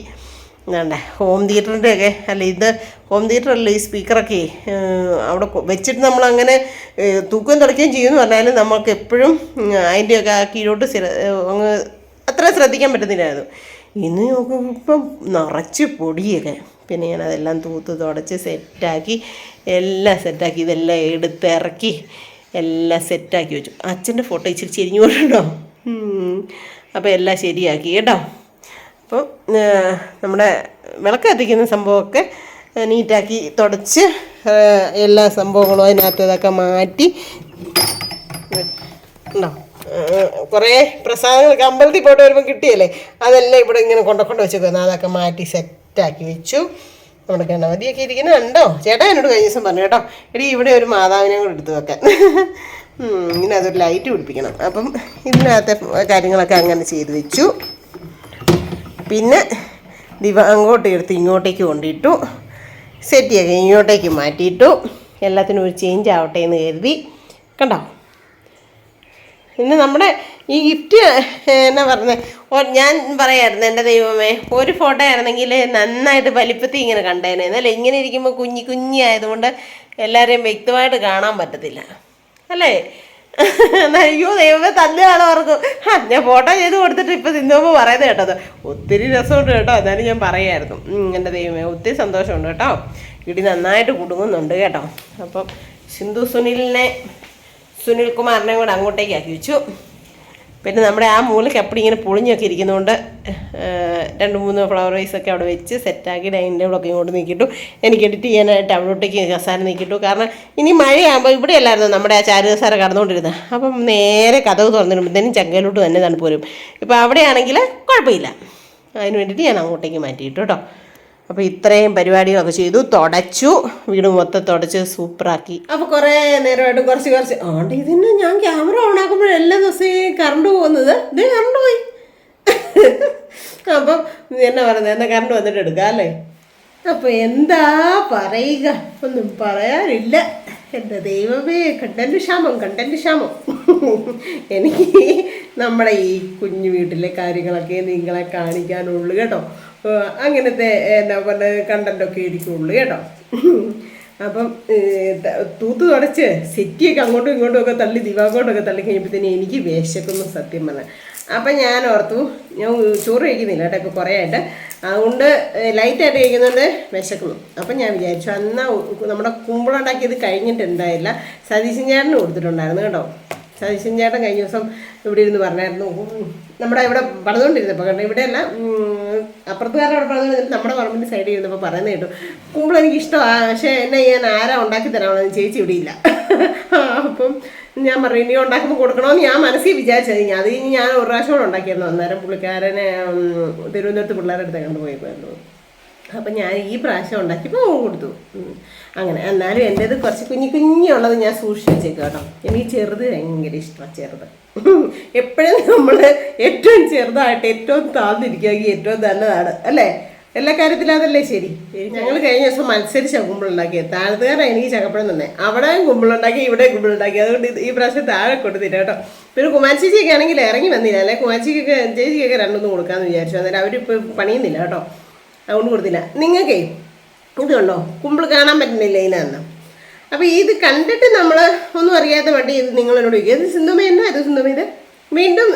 എന്താണ്ടേ ഹോം തിയേറ്ററിന്റെയൊക്കെ അല്ല ഇത് ഹോം തിയേറ്ററല്ല ഈ സ്പീക്കറൊക്കെ അവിടെ വെച്ചിട്ട് നമ്മളങ്ങനെ അങ്ങനെ തൂക്കം തുടയ്ക്കുകയും ചെയ്യുമെന്ന് പറഞ്ഞാലും നമുക്ക് എപ്പോഴും അതിന്റെയൊക്കെ ആ കീഴോട്ട് അങ്ങ് അത്ര ശ്രദ്ധിക്കാൻ പറ്റുന്നില്ലായിരുന്നു. ഇന്ന് നോക്കുമ്പോൾ ഇപ്പം നിറച്ച് പൊടിയൊക്കെ. പിന്നെ ഞാൻ അതെല്ലാം തൂത്ത് തുടച്ച് സെറ്റാക്കി എല്ലാം സെറ്റാക്കി ഇതെല്ലാം എടുത്തിറക്കി എല്ലാം സെറ്റാക്കി വെച്ചു. അച്ഛന്റെ ഫോട്ടോ ഇച്ചിരി ചെരിഞ്ഞു കൊണ്ടുണ്ടോ അപ്പോൾ എല്ലാം ശരിയാക്കി കേട്ടോ? അപ്പം നമ്മുടെ വിളക്ക് കത്തിക്കുന്ന സംഭവമൊക്കെ നീറ്റാക്കി തുടച്ച് എല്ലാ സംഭവങ്ങളും അതിനകത്ത് ഇതൊക്കെ മാറ്റി. ഉണ്ടോ കുറേ പ്രസാദങ്ങളൊക്കെ അമ്പലത്തിൽ പോയിട്ട് വരുമ്പോൾ കിട്ടിയല്ലേ? അതെല്ലാം ഇവിടെ ഇങ്ങനെ കൊണ്ട കൊണ്ട് വെച്ചേക്കുന്നു അതൊക്കെ മാറ്റി സെറ്റാക്കി വെച്ചു. നമ്മുടെ ഗണപതിയൊക്കെ ഇരിക്കുന്നത് ഉണ്ടോ ചേട്ടാ എന്നോട് കഴിഞ്ഞ ദിവസം പറഞ്ഞു കേട്ടോ എടി ഇവിടെ ഒരു മാതാവിനെ കൂടെ എടുത്ത് വെക്കാൻ. ഇങ്ങനെ അതൊരു ലൈറ്റ് പിടിപ്പിക്കണം. അപ്പം ഇതിനകത്തെ കാര്യങ്ങളൊക്കെ അങ്ങനെ ചെയ്ത് വെച്ചു. പിന്നെ ദിവ അങ്ങോട്ട് എടുത്ത് ഇങ്ങോട്ടേക്ക് കൊണ്ടിട്ടു. സെറ്റ് ചെയ്യാൻ ഇങ്ങോട്ടേക്ക് മാറ്റിയിട്ടു. എല്ലാത്തിനും ഒരു ചേഞ്ച് ആവട്ടെ എന്ന് കരുതി. കണ്ടോ? പിന്നെ നമ്മുടെ ഈ ഗിഫ്റ്റ് എന്നാ പറഞ്ഞത് ഞാൻ പറയായിരുന്നു എന്റെ ദൈവമേ ഒരു ഫോട്ടോ ആയിരുന്നെങ്കിൽ നന്നായിട്ട് വലിപ്പത്തിൽ ഇങ്ങനെ കണ്ടേനെ. എന്നല്ലേ ഇങ്ങനെ ഇരിക്കുമ്പോൾ കുഞ്ഞി കുഞ്ഞി ആയതുകൊണ്ട് എല്ലാവരെയും വ്യക്തമായിട്ട് കാണാൻ പറ്റത്തില്ല. അല്ലേ? അയ്യോ ദൈവമേ തന്നെ ആളോ ഓർക്കും. ആ ഞാൻ ഫോട്ടോ ചെയ്ത് കൊടുത്തിട്ട് ഇപ്പം സിന്ധുമ്പോൾ പറയുന്നത് കേട്ടത്. ഒത്തിരി രസമുണ്ട് കേട്ടോ എന്നാലും ഞാൻ പറയായിരുന്നു. എന്റെ ദൈവമേ ഒത്തിരി സന്തോഷമുണ്ട് കേട്ടോ. ഇടി നന്നായിട്ട് കുടുങ്ങുന്നുണ്ട് കേട്ടോ. അപ്പം സിന്ധു സുനിലിനെ സുനിൽ കുമാറിനെ കൂടെ അങ്ങോട്ടേക്ക് വെച്ചു. പിന്നെ നമ്മുടെ ആ മൂലയ്ക്ക് അപ്പടി ഇങ്ങനെ പൊളിഞ്ഞൊക്കെ ഇരിക്കുന്നതുകൊണ്ട് രണ്ട് മൂന്ന് ഫ്ലവർ വൈസ് ഒക്കെ അവിടെ വെച്ച് സെറ്റാക്കി ഡൈനിങ് ടേബിളൊക്കെ ഇങ്ങോട്ട് നീക്കിയിട്ടു. എനിക്ക് എഡിറ്റ് ചെയ്യാനായിട്ട് അവിടോട്ടേക്ക് കസാരം നീക്കിയിട്ടു. കാരണം ഇനി മഴയാകുമ്പോൾ ഇവിടെ അല്ലായിരുന്നു നമ്മുടെ ആ ചാരു കസാര കടന്നുകൊണ്ടിരുന്നത് അപ്പം നേരെ കഥവ് തുറന്നിടുമ്പോഴത്തേനും ചങ്കയിലോട്ട് തന്നെ തണുപ്പ് വരും. ഇപ്പോൾ അവിടെയാണെങ്കിൽ കുഴപ്പമില്ല. അതിന് വേണ്ടിയിട്ട് ഞാൻ അങ്ങോട്ടേക്ക് മാറ്റിയിട്ടു കേട്ടോ. അപ്പോൾ ഇത്രയും പരിപാടികളൊക്കെ ചെയ്തു തുടച്ചു വീട് മൊത്തം തുടച്ച് സൂപ്പറാക്കി. അപ്പോൾ കുറേ നേരമായിട്ട് കുറച്ച് കുറച്ച്. ആണ്ട് ഇതിന് ഞാൻ ക്യാമറ ഓൺ ആക്കുമ്പോഴും എല്ലാ ദിവസവും കറണ്ട് പോകുന്നത്. ഇത് കറണ്ട് പോയി. അപ്പം എന്നാ പറയുന്നത് എന്നാ കറണ്ട് വന്നിട്ട് എടുക്കാം അല്ലേ? അപ്പോൾ എന്താ പറയുക? ഒന്നും പറയാനില്ല. എന്റെ ദൈവമേ കണ്ടന്റ് ക്ഷാമം കണ്ടന്റ് ക്ഷാമം. എനിക്ക് നമ്മുടെ ഈ കുഞ്ഞു വീട്ടിലെ കാര്യങ്ങളൊക്കെ നിങ്ങളെ കാണിക്കാനുള്ളൂ കേട്ടോ. അങ്ങനത്തെ എന്നാ പറയുക കണ്ടൊക്കെ ഇരിക്കുള്ളൂ കേട്ടോ. അപ്പം തൂത്ത് തുടച്ച് സെറ്റിയൊക്കെ അങ്ങോട്ടും ഇങ്ങോട്ടും ഒക്കെ തള്ളി ദിവാങ്കോട്ടൊക്കെ തള്ളി കഴിഞ്ഞപ്പോഴത്തേന് എനിക്ക് വിശക്കുന്നു സത്യം പറഞ്ഞാൽ അപ്പം ഞാൻ ഓർത്തു ഞാൻ ചോറ് കഴിക്കുന്നില്ല കേട്ടോ ഇപ്പോൾ കുറേ ആയിട്ട് അതുകൊണ്ട് ലൈറ്റായിട്ട് കഴിക്കുന്നുണ്ട് വിശക്കുന്നു. അപ്പം ഞാൻ വിചാരിച്ചു അന്നാ നമ്മുടെ കുമ്പിളുണ്ടാക്കിയത് കഴിഞ്ഞിട്ടുണ്ടായില്ല സതീശൻ ചേട്ടന് കൊടുത്തിട്ടുണ്ടായിരുന്നു കേട്ടോ. സതീശൻ ചേട്ടൻ കഴിഞ്ഞ ദിവസം ഇവിടെ ഇരുന്ന് പറഞ്ഞായിരുന്നു. നമ്മുടെ ഇവിടെ പണിതുകൊണ്ടിരുന്നപ്പോൾ കാരണം ഇവിടെയല്ല അപ്പുറത്തുകാരുടെ അവിടെ പറഞ്ഞുകൊണ്ടിരുന്ന നമ്മുടെ പറമ്പിന്റെ സൈഡിൽ ഇരുന്നപ്പോൾ പറയുന്നത് കേട്ടു. കുമ്പിൾ എനിക്ക് ഇഷ്ടമാണ് പക്ഷേ എന്നെ ഞാൻ ആരാ ഉണ്ടാക്കി തരാമെന്ന് ചേച്ചി ഇവിടെ ഇല്ല. അപ്പം ഞാൻ പറഞ്ഞു ഇനി ഉണ്ടാക്കുമ്പോൾ കൊടുക്കണമെന്ന് ഞാൻ മനസ്സിൽ വിചാരിച്ചത്. ഞാൻ അത് ഞാൻ ഒരു പ്രാവശ്യം കൂടെ ഉണ്ടാക്കിയിരുന്നു അന്നേരം പുള്ളിക്കാരനെ തിരുവനന്തപുരത്ത് പിള്ളേരുടെ അടുത്ത് കണ്ടുപോയിരുന്നു അപ്പം ഞാൻ ഈ പ്രാവശ്യം ഉണ്ടാക്കിയപ്പോൾ കൊടുത്തു. ഉം. അങ്ങനെ എന്നാലും എന്റേത് കുറച്ച് കുഞ്ഞു കുഞ്ഞുള്ളത് ഞാൻ സൂക്ഷിച്ച് വെച്ചേക്കും കേട്ടോ. എനിക്ക് ചെറുത് ഭയങ്കര ഇഷ്ടമാണ് ചെറുത്. എപ്പോഴും നമ്മൾ ഏറ്റവും ചെറുതായിട്ട് ഏറ്റവും താഴ്ന്നിരിക്കുകയെങ്കിൽ ഏറ്റവും നല്ലതാണ് അല്ലേ? എല്ലാ കാര്യത്തിലും അതല്ലേ ശരി? ഞങ്ങൾ കഴിഞ്ഞ ദിവസം മത്സരിച്ച കുമ്പിളുണ്ടാക്കിയത് താഴത്തുകാരാണ് എനിക്ക് ചക്കപ്പഴം തന്നെ. അവിടെയും കുമ്പിളുണ്ടാക്കി ഇവിടെയും കുമ്പിളുണ്ടാക്കി അതുകൊണ്ട് ഈ പ്രാവശ്യം താഴെ കൊടുത്തില്ല കേട്ടോ. പിന്നെ കുമാരി ചേച്ചിയൊക്കെ ആണെങ്കിൽ ഇറങ്ങി വന്നില്ല അല്ലെ? കുമാരി ചേച്ചിക്കൊക്കെ ചേച്ചിക്കൊക്കെ രണ്ടൊന്നും കൊടുക്കാമെന്ന് വിചാരിച്ചു. അന്നേരം അവരിപ്പോൾ പണിയുന്നില്ല കേട്ടോ. അതുകൊണ്ട് കൊടുത്തില്ല. നിങ്ങൾക്കേ ഇത് കണ്ടോ? കുമ്പിൾ കാണാൻ പറ്റുന്നില്ല ഇതിനകത്ത്. അപ്പോൾ ഇത് കണ്ടിട്ട് നമ്മൾ ഒന്നും അറിയാത്ത വണ്ടി ഇത് നിങ്ങൾ ചോദിക്കും. ഇത് സിന്ധുമ എന്നാ ഇത് സിന്ധുമ ഇത്? വീണ്ടും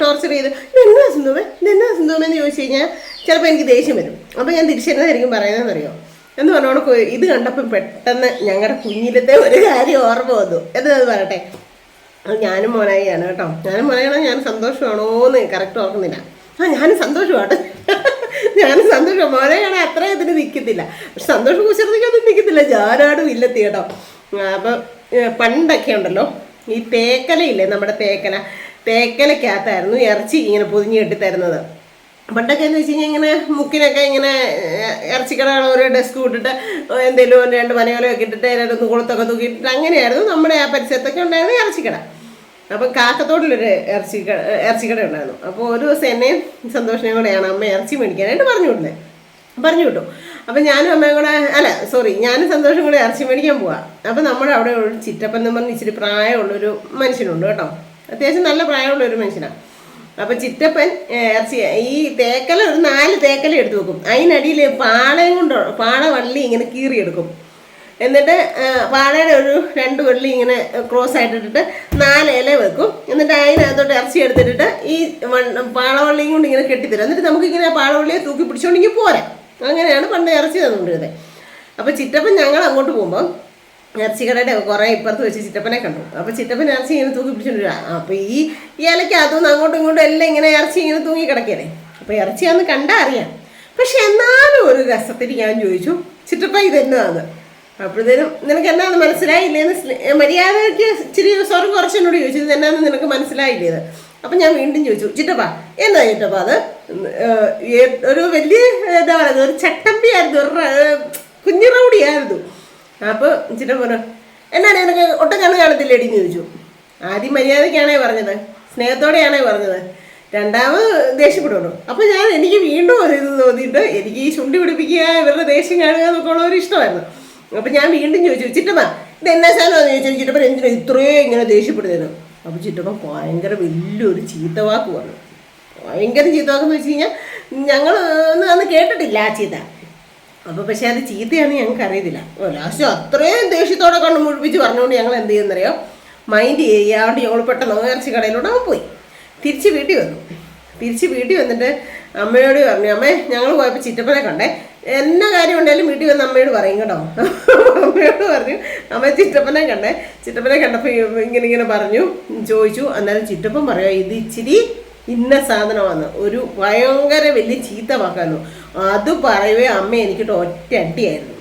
ടോർച്ചർ ചെയ്ത് ഇതെന്നാ സിന്ധുമ? ഇതെന്നാ സിന്ധുമ എന്ന് ചോദിച്ചു കഴിഞ്ഞാൽ ചിലപ്പോൾ എനിക്ക് ദേഷ്യം വരും. അപ്പോൾ ഞാൻ തിരിച്ചറിയാതായിരിക്കും പറയുന്നതെന്നറിയോ? എന്ന് പറഞ്ഞോണക്ക് ഇത് കണ്ടപ്പോൾ പെട്ടെന്ന് ഞങ്ങളുടെ കുഞ്ഞിലത്തെ ഒരു കാര്യം ഓർമ്മ വന്നു. എന്താ അത് പറയട്ടെ? അത് ഞാനും മോനായിയാണ് കേട്ടോ. ഞാനും മോനായാണോ ഞാൻ സന്തോഷമാണോ എന്ന് കറക്റ്റ് ഓർക്കുന്നില്ല. ആ ഞാനും സന്തോഷമാണ്. ഞാനും സന്തോഷം. മോനെയാണ് അത്ര ഇതിന് നിൽക്കത്തില്ല. പക്ഷെ സന്തോഷം കുശലത്തിക്കൊന്നും നിൽക്കത്തില്ല. ഞാനാടും ഇല്ലെത്തി കേട്ടോ. അപ്പം പണ്ടൊക്കെ ഉണ്ടല്ലോ. ഈ തേക്കലയില്ലേ നമ്മുടെ തേക്കല? തേക്കലക്കകത്തായിരുന്നു ഇറച്ചി ഇങ്ങനെ പൊതിഞ്ഞ് കെട്ടി തരുന്നത്. പണ്ടൊക്കെ എന്ന് വെച്ച് കഴിഞ്ഞാൽ ഇങ്ങനെ മുക്കിനൊക്കെ ഇങ്ങനെ ഇറച്ചിക്കടകൾ ഒരു ഡെസ്ക് വിട്ടിട്ട് എന്തെങ്കിലും രണ്ട് മനയോലൊക്കെ ഇട്ടിട്ട് രണ്ട് കുളത്തൊക്കെ തൂക്കിയിട്ടിട്ട് അങ്ങനെയായിരുന്നു നമ്മുടെ ആ പരിസരത്തൊക്കെ ഉണ്ടായിരുന്നത് ഇറച്ചിക്കട അപ്പം കാക്കത്തോട്ടിലൊരു ഇറച്ചി ഇറച്ചിക്കട ഉണ്ടായിരുന്നു. അപ്പോൾ ഒരു ദിവസം എന്നെയും സന്തോഷനെയും കൂടെയാണ് അമ്മ ഇറച്ചി മേടിക്കാനായിട്ട് പറഞ്ഞു വിടുന്നത് പറഞ്ഞു വിട്ടു. അപ്പം ഞാനും അമ്മയും കൂടെ അല്ല സോറി ഞാനും സന്തോഷം കൂടെ ഇറച്ചി മേടിക്കാൻ പോവാം. അപ്പം നമ്മുടെ അവിടെ ഒരു ചിറ്റപ്പൻ എന്ന് പറഞ്ഞ് ഇച്ചിരി പ്രായമുള്ളൊരു മനുഷ്യനുണ്ട് കേട്ടോ. അത്യാവശ്യം നല്ല പ്രായമുള്ള ഒരു മനുഷ്യനാണ് അപ്പൊ ചിറ്റപ്പൻ ഇറച്ചി ഈ തേക്കല ഒരു നാല് തേക്കല എടുത്തു വെക്കും. അതിനടിയിൽ പാളയും കൊണ്ടോ പാള വള്ളി ഇങ്ങനെ കീറിയെടുക്കും. എന്നിട്ട് വാഴയുടെ ഒരു രണ്ട് വെള്ളി ഇങ്ങനെ ക്രോസ് ആയിട്ട് ഇട്ടിട്ട് നാല് ഇല വെക്കും. എന്നിട്ട് അതിനകത്തോട്ട് ഇറച്ചി എടുത്തിട്ട് ഈ പാളവള്ളിയും കൊണ്ട് ഇങ്ങനെ കെട്ടിത്തരും. എന്നിട്ട് നമുക്കിങ്ങനെ ആ പാളവള്ളിയെ തൂക്കി പിടിച്ചോണ്ടെങ്കിൽ പോരാ. അങ്ങനെയാണ് പണ്ട് ഇറച്ചി തന്നുകൊണ്ടിരുന്നത് അപ്പോൾ ചിറ്റപ്പൻ ഞങ്ങൾ അങ്ങോട്ട് പോകുമ്പോൾ ഇറച്ചി കടയുടെ കുറേ ഇപ്പുറത്ത് വെച്ച് ചിറ്റപ്പനെ കണ്ടു. അപ്പോൾ ചിറ്റപ്പൻ ഇറച്ചി ഇങ്ങനെ തൂക്കി പിടിച്ചോണ്ട് വരിക അപ്പോൾ ഈ ഈ ഇലക്കകത്തുനിന്ന് അങ്ങോട്ടും ഇങ്ങോട്ടും എല്ലാം ഇങ്ങനെ ഇറച്ചി ഇങ്ങനെ തൂങ്ങി കിടക്കല്ലേ? അപ്പോൾ ഇറച്ചിയാന്ന് കണ്ടാൽ അറിയാം. പക്ഷെ എന്നാലും ഒരു രസത്തിന് ഞാൻ ചോദിച്ചു ചിറ്റപ്പ ഇത് എന്നതാണ് അപ്പോഴത്തേനും നിനക്ക് എന്നാന്ന് മനസ്സിലായില്ലേന്ന് മര്യാദയ്ക്ക് ഇച്ചിരി സ്വർഗം കുറച്ചെന്നോട് ചോദിച്ചു. ഇത് എന്നാന്ന് നിനക്ക് മനസ്സിലായില്ലേത് അപ്പം ഞാൻ വീണ്ടും ചോദിച്ചു ചിറ്റപ്പ എന്താ ചിറ്റപ്പ അത്? ഒരു വലിയ എന്താ ഒരു ചട്ടമ്പിയായിരുന്നു ഒരു റ- കുഞ്ഞു അപ്പോൾ ചിറ്റപ്പ എന്നാണ് നിനക്ക് ഒട്ടും കണ്ണ് കാണത്തില്ലേടി? എന്ന് ചോദിച്ചു. ആദ്യം മര്യാദയ്ക്കാണേ പറഞ്ഞത് സ്നേഹത്തോടെയാണേ പറഞ്ഞത്. രണ്ടാമത് ദേഷ്യപ്പെടുള്ളൂ അപ്പൊ ഞാൻ എനിക്ക് വീണ്ടും ഒരു ഇത് തോന്നിയിട്ട് എനിക്ക് ഈ ചുണ്ടി പിടിപ്പിക്കുക ഇവരുടെ ദേഷ്യം കാണുക എന്നൊക്കെ ഉള്ള ഒരു ഇഷ്ടമായിരുന്നു. അപ്പൊ ഞാൻ വീണ്ടും ചോദിച്ചു ചിറ്റമ്മ ഇത് എന്നാ സാധനമാണെന്ന് ചോദിച്ചാൽ ചിറ്റപ്പൻ എന്തിനാ ഇത്രയും ഇങ്ങനെ ദേഷ്യപ്പെടുന്നത് അപ്പൊ ചിറ്റപ്പൻ ഭയങ്കര വലിയൊരു ചീത്തവാക്ക് പറഞ്ഞു. ഭയങ്കര ചീത്തവാക്കെന്ന് വെച്ച് കഴിഞ്ഞാൽ ഞങ്ങൾ ഒന്നും അന്ന് കേട്ടിട്ടില്ല ആ ചീത്ത. അപ്പൊ പക്ഷേ അത് ചീത്തയാണെന്ന് ഞങ്ങൾക്ക് അറിയത്തില്ല. ലാസ്റ്റ് അത്രയും ദേഷ്യത്തോടെ കണ്ണു മുഴിപ്പിച്ച് പറഞ്ഞുകൊണ്ട് ഞങ്ങൾ എന്ത് ചെയ്യുന്നറിയോ മൈൻഡ് ചെയ്യാണ്ട് ഞങ്ങൾ പെട്ടെന്ന് ഇറച്ചി കടയിലൂടെ അവൻ പോയി. തിരിച്ച് വീട്ടിൽ വന്നു. തിരിച്ച് വീട്ടിൽ വന്നിട്ട് അമ്മയോട് പറഞ്ഞു അമ്മേ ഞങ്ങൾ പോയപ്പോൾ ചിറ്റപ്പനെ കണ്ടേ. എന്നാ കാര്യം ഉണ്ടെങ്കിലും വീട്ടിൽ വന്ന് അമ്മയോട് പറയും കേട്ടോ. അമ്മയോട് പറഞ്ഞു അമ്മ ചിറ്റപ്പനെ കണ്ടേ. ചിറ്റപ്പനെ കണ്ടപ്പോൾ ഇങ്ങനെ ഇങ്ങനെ പറഞ്ഞു ചോദിച്ചു. അന്നേരം ചിറ്റപ്പൻ പറയാം ഇത് ഇച്ചിരി ഇന്ന സാധനമാണ് ഒരു ഭയങ്കര വലിയ ചീത്ത വാക്കായിരുന്നു അത് പറയവേ അമ്മ എനിക്കിട്ട് ഒറ്റ അടിയായിരുന്നു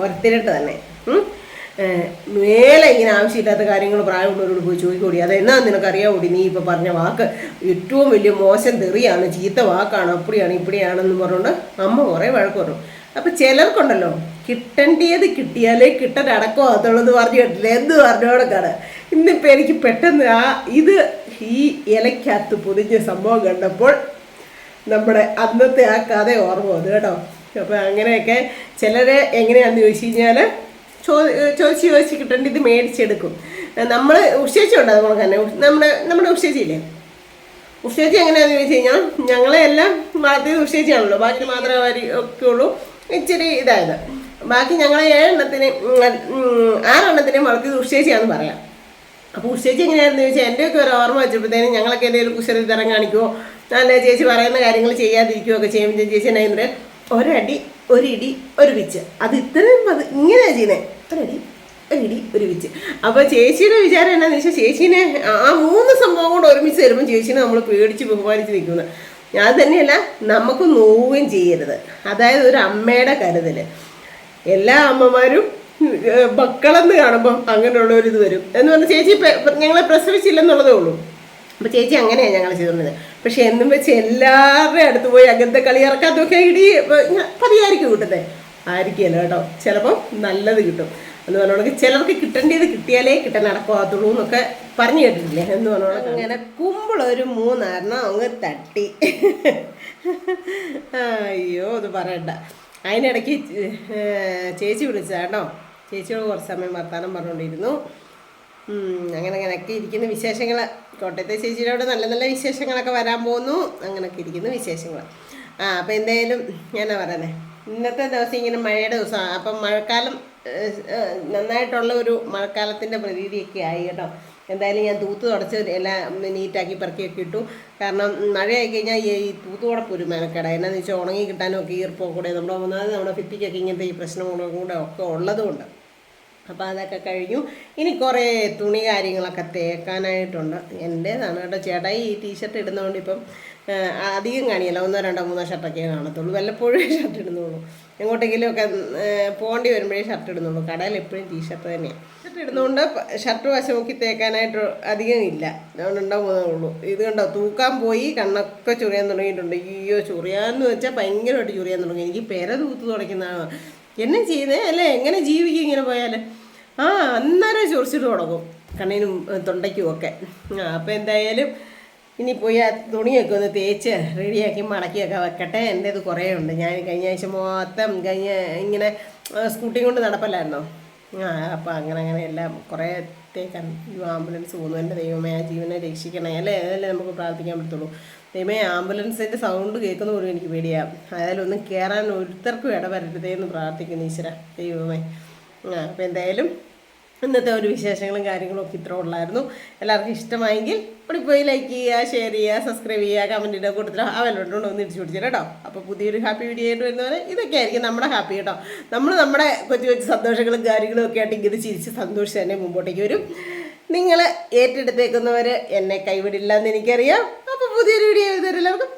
ഒരത്തിരട്ട് തന്നെ. മേലെ ഇങ്ങനെ ആവശ്യമില്ലാത്ത കാര്യങ്ങൾ പ്രായമുള്ളവരോട് പോയി ചോദിക്കൂടി അതെന്നാ നിനക്കറിയാവൂടി നീ ഇപ്പം പറഞ്ഞ വാക്ക് ഏറ്റവും വലിയ മോശം തെറിയാണ് ചീത്ത വാക്കാണ് അപ്പടിയാണ് ഇപ്പടിയാണെന്ന് പറഞ്ഞുകൊണ്ട് അമ്മ കുറേ വഴക്ക് പറഞ്ഞു. അപ്പം ചിലർക്കുണ്ടല്ലോ കിട്ടേണ്ടിയത് കിട്ടിയാലേ കിട്ടനടക്കോ അതുള്ളത് പറഞ്ഞു കേട്ടില്ല എന്ത് പറഞ്ഞോടക്കാണ് ഇന്നിപ്പോൾ എനിക്ക് പെട്ടെന്ന് ആ ഇത് ഈ ഇലയ്ക്കകത്ത് പൊതിഞ്ഞ സംഭവം കണ്ടപ്പോൾ നമ്മുടെ അന്നത്തെ ആ കഥ ഓർമ്മ വന്നു കേട്ടോ. അപ്പോൾ അങ്ങനെയൊക്കെ ചിലരെ എങ്ങനെയാണെന്ന് ചോദിച്ചു കഴിഞ്ഞാൽ ചോദിച്ച് ചോദിച്ച് കിട്ടേണ്ട ഇത് മേടിച്ചെടുക്കും. നമ്മൾ ഉഷേച്ചുണ്ട് അതുപോലെ തന്നെ. നമ്മുടെ നമ്മുടെ ഉഷേച്ചില്ലേ ഉഷേച്ചി എങ്ങനെയാണെന്ന് ചോദിച്ചു കഴിഞ്ഞാൽ ഞങ്ങളെ എല്ലാം വളർത്തിയത് ഉഷേച്ചിയാണല്ലോ. ബാക്കി മാത്രമേ ഒക്കെ ഉള്ളൂ ഇച്ചിരി ഇതായത്. ബാക്കി ഞങ്ങളെ ഏഴെണ്ണത്തിന് ആറെണ്ണത്തിനെയും വളർത്തിയത് ഉഷേച്ചിയാണെന്ന് പറയാം. അപ്പോൾ ഉഷേച്ചി എങ്ങനെയായിരുന്നു ചോദിച്ചാൽ എന്റെയൊക്കെ ഒരു ഓർമ്മ വെച്ചപ്പോഴത്തേനും ഞങ്ങളൊക്കെ എന്തെങ്കിലും കുശലി തരം കാണിക്കുമോ നല്ല ചേച്ചി പറയുന്ന കാര്യങ്ങൾ ചെയ്യാതിരിക്കുകയൊക്കെ ചെയ്യുമ്പോൾ ചേച്ചി എന്നായിരുന്നത് ഒരടി ഒരിടി ഒരു വിച്ച് അത് ഇത്രയും അത് ഇങ്ങനെയാണ് ചെയ്യുന്നത് ഒരടി ഒരിടി ഒരു വിച്ച് അപ്പോൾ ചേച്ചിയുടെ വിചാരം എന്നാന്ന് വെച്ചാൽ ചേച്ചീനെ ആ മൂന്ന് സംഭവം കൂടെ ഒരുമിച്ച് തരുമ്പോൾ ചേച്ചീനെ നമ്മൾ പേടിച്ച് ബഹുമാനിച്ച് നിൽക്കുന്നത് അത് തന്നെയല്ല നമുക്ക് നോവുകയും ചെയ്യരുത്. അതായത് ഒരു അമ്മയുടെ കരുതൽ എല്ലാ അമ്മമാരും മക്കളെന്ന് കാണുമ്പം അങ്ങനെയുള്ള ഒരു ഇത് വരും. എന്ന് പറഞ്ഞാൽ ചേച്ചി ഞങ്ങളെ പ്രസവിച്ചില്ലെന്നുള്ളതേ ഉള്ളൂ. അപ്പോൾ ചേച്ചി അങ്ങനെയാണ് ഞങ്ങൾ ചെയ്തിരുന്നത് പക്ഷെ എന്നും വെച്ച് എല്ലാവരുടെ അടുത്ത് പോയി അങ്ങനത്തെ കളി ഇറക്കാത്തൊക്കെ ഇടി പതിയായിരിക്കും കിട്ടുന്നത് ആയിരിക്കുമല്ലോ കേട്ടോ. ചിലപ്പം നല്ലത് കിട്ടും. എന്ന് പറഞ്ഞോണെങ്കിൽ ചിലർക്ക് കിട്ടേണ്ടത് കിട്ടിയാലേ കിട്ടാൻ നടക്കാത്തുള്ളൂ എന്നൊക്കെ പറഞ്ഞു കേട്ടിട്ടില്ലേ? എന്ന് പറഞ്ഞോളൂ അങ്ങനെ കുമ്പിളൊരു മൂന്നായിരുന്നു അങ്ങ് തട്ടി. അയ്യോ അത് പറയണ്ട. അതിനിടയ്ക്ക് ചേച്ചി വിളിച്ചതാ കേട്ടോ. ചേച്ചിയോട് കുറച്ച് സമയം വർത്താനം പറഞ്ഞുകൊണ്ടിരുന്നു അങ്ങനെ അങ്ങനെയൊക്കെ ഇരിക്കുന്ന വിശേഷങ്ങൾ കോട്ടയത്തെ ചേച്ചിയോട് നല്ല നല്ല വിശേഷങ്ങളൊക്കെ വരാൻ പോകുന്നു. അങ്ങനെയൊക്കെ ഇരിക്കുന്നു വിശേഷങ്ങൾ ആ അപ്പം എന്തായാലും ഞാനാ പറയുന്നത് ഇന്നത്തെ ദിവസം ഇങ്ങനെ മഴയുടെ ദിവസമാണ് അപ്പം മഴക്കാലം നന്നായിട്ടുള്ള ഒരു മഴക്കാലത്തിന്റെ പ്രതീതിയൊക്കെ ആയി കേട്ടോ. എന്തായാലും ഞാൻ തൂത്ത് തുടച്ച് എല്ലാം നീറ്റാക്കി പെറുക്കിയൊക്കെ ഇട്ടു. കാരണം മഴയായി കഴിഞ്ഞാൽ ഈ തൂത്ത് തുടപ്പ് ഒരു മെനക്കെട. എന്നാന്ന് വെച്ചാൽ ഉണങ്ങി കിട്ടാനും ഒക്കെ ഈർപ്പൊക്കെ കൂടെ നമ്മുടെ ഒന്നാമത് നമ്മുടെ ഭിത്തിക്കൊക്കെ ഇങ്ങനത്തെ ഈ പ്രശ്നങ്ങളും കൂടെ ഒക്കെ ഉള്ളതുകൊണ്ട്. അപ്പോൾ അതൊക്കെ കഴിഞ്ഞു. ഇനി കുറേ തുണി കാര്യങ്ങളൊക്കെ തേക്കാനായിട്ടുണ്ട്. എന്റേതാണ് കേട്ടോ ചേട്ടാ ഈ ടീഷർട്ട് ഇടുന്നതുകൊണ്ട് ഇപ്പം അധികം കാണിയല്ല. ഒന്നോ രണ്ടോ മൂന്നോ ഷർട്ടൊക്കെ കാണത്തുള്ളൂ. വല്ലപ്പോഴും ഷർട്ട് ഇടുന്നുള്ളൂ. എങ്ങോട്ടെങ്കിലും ഒക്കെ പോകേണ്ടി വരുമ്പോഴേ ഷർട്ട് ഇടുന്നുള്ളൂ. കടയിൽ എപ്പോഴും ടീഷർട്ട് തന്നെയാണ് ഷർട്ട് ഇടുന്നതുകൊണ്ട് ഷർട്ട് ഷർട്ട് വശമൊക്കെ തേക്കാനായിട്ട് അധികം ഇല്ല. രണ്ടോ മൂന്നോ ഉള്ളൂ. ഇത് കണ്ടോ തൂക്കാൻ പോയി കണ്ണൊക്കെ ചുറിയാൻ തുടങ്ങിയിട്ടുണ്ട്. അയ്യോ ചുറിയാന്ന് വെച്ചാൽ ഭയങ്കരമായിട്ട് ചുറിയാൻ തുടങ്ങി. എനിക്ക് പെര തൂത്ത് തുടയ്ക്കുന്നതാണ് എന്നെ ചെയ്യുന്നേ? അല്ലേ? എങ്ങനെ ജീവിക്കും ഇങ്ങനെ പോയാൽ ആ അന്നേരം ചൊറിച്ചിട്ട് തുടങ്ങും. കണ്ണിനും തൊണ്ടയ്ക്കും ഒക്കെ. ആ അപ്പോൾ എന്തായാലും ഇനി പോയി ആ തുണിയൊക്കെ ഒന്ന് തേച്ച് റെഡിയാക്കി മടക്കിയൊക്കെ വെക്കട്ടെ. എന്റെ ഇത് കുറേ ഉണ്ട്. ഞാൻ കഴിഞ്ഞ ആഴ്ച മൊത്തം കഴിഞ്ഞ ഇങ്ങനെ സ്കൂട്ടി കൊണ്ട് നടപ്പല്ലായിരുന്നോ? ആ അപ്പം അങ്ങനെ അങ്ങനെ എല്ലാം കുറേ തേക്കാൻ ആംബുലൻസ് പോകുന്നു. എന്റെ ദൈവമേ ആ ജീവനെ രക്ഷിക്കണേ. അല്ലേ? അതല്ലേ നമുക്ക് പ്രാർത്ഥിക്കാൻ പറ്റത്തുള്ളൂ. ദൈവമേ ആംബുലൻസിന്റെ സൗണ്ട് കേൾക്കുന്ന പോലും എനിക്ക് പേടിയാകും അതായാലും ഒന്നും കയറാൻ ഒരുത്തർക്കും ഇടവരരുതേ എന്ന് പ്രാർത്ഥിക്കുന്നു ഈശ്വര. ദൈവമേ. ആ അപ്പം എന്തായാലും ഇന്നത്തെ ഒരു വിശേഷങ്ങളും കാര്യങ്ങളും ഒക്കെ ഇത്ര ഉള്ളായിരുന്നു. എല്ലാവർക്കും ഇഷ്ടമായെങ്കിൽ ഇവിടെ പോയി ലൈക്ക് ചെയ്യുക ഷെയർ ചെയ്യുക സബ്സ്ക്രൈബ് ചെയ്യുക കമന്റ് ഇടുക കൊടുത്തിട്ട് ആ വെല്ലോണ്ട് ഒന്ന് ഇടിച്ചു പിടിച്ചിട്ട് കേട്ടോ. അപ്പോൾ പുതിയൊരു ഹാപ്പി വീഡിയോ ആയിട്ട് വരുന്നവരെ ഇതൊക്കെ ആയിരിക്കും നമ്മുടെ ഹാപ്പി കേട്ടോ. നമ്മൾ നമ്മുടെ കൊച്ചു കൊച്ചു സന്തോഷങ്ങളും കാര്യങ്ങളും ഒക്കെ ആയിട്ട് ഇങ്ങനെ ചിരിച്ച് സന്തോഷിച്ച് തന്നെ മുമ്പോട്ടേക്ക് വരും. നിങ്ങൾ ഏറ്റെടുത്തേക്കുന്നവർ എന്നെ കൈവിടില്ല എന്ന് എനിക്കറിയാം. അപ്പോൾ പുതിയൊരു വീഡിയോ ചെയ്തവരെല്ലാവർക്കും